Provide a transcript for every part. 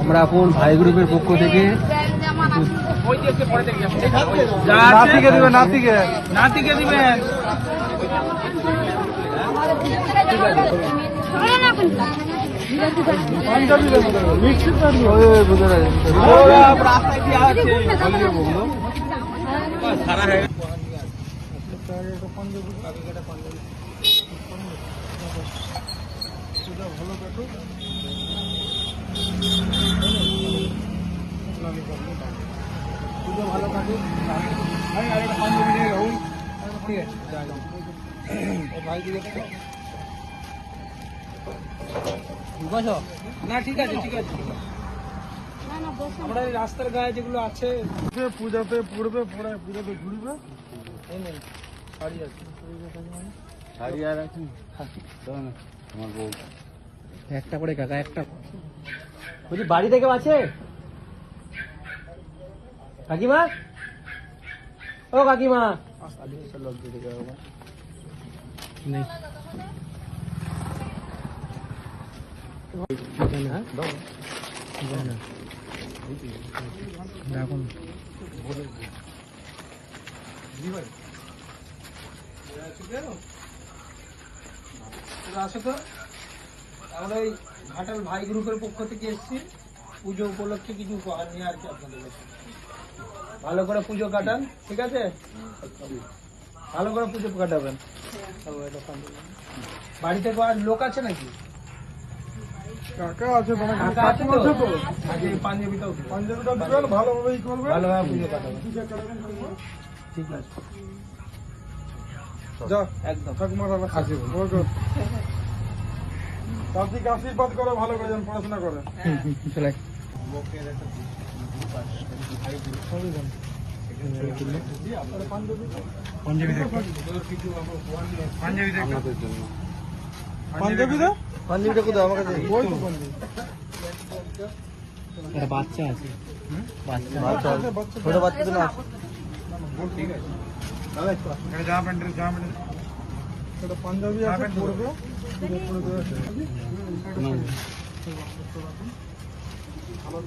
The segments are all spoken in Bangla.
আমরা এখন ভাই গ্রুপের পক্ষ থেকে নাতিকে দিবে নাতিকে। নাতিকে দিবেন পাঞ্জাবি মিক্সি বোঝা যায় রাস্তায় কি আছে ভালো কাটে ঠিক আছে ভাই দিকে। না ঠিক আছে ঠিক আছে। আমরা এই রাস্তার গায়ে যেগুলো আছে পূজাতে পড়বে পড়ায় পূজাতে ঘুরবে। শাড়ি আছে। একটা করে কাকা একটা। বলছি বাড়ি থেকে আছে? কাকিমা? ও কাকিমা। নেই। আসো আমরা এই ঘাটাল ভাই গ্রুপের পক্ষ থেকে এসেছি। পুজো উপলক্ষে কিছু উপহার নিয়ে আর কি আপনাদের কাছে। ভালো করে পুজো কাটান, ঠিক আছে? ভালো করে পুজো কাটাবেন। বাড়িতে লোক আছে নাকি? কাকা আছে মানে কাকা আছে তো? আগে এই পাঞ্জাবিটাও দিবেন ভালোভাবে করবে ভালোভাবে পুজো কাটাবেন ঠিক আছে যা একদম। ঠাকুমার আশীর্বাদ ওকে কার্তিক আশীর্বাদ করো ভালো করে যেন পড়াশোনা করে। চলে পাঞ্জাবি দা পাঞ্জাবিটা কোথায়? আমার কাছে। ওই তো পাঞ্জাবি বাচ্চা আছে। বাচ্চা। বাচ্চা আছে। ছোট বাচ্চা তো না। প্যান্টের এটা পাঞ্জাবি আছে আছে ভালো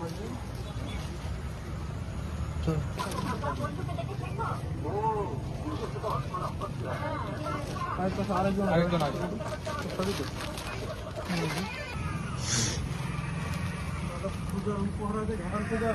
আরেকজন আরেকজন আছে। পূজা উপহার আছে ঘাটার পূজা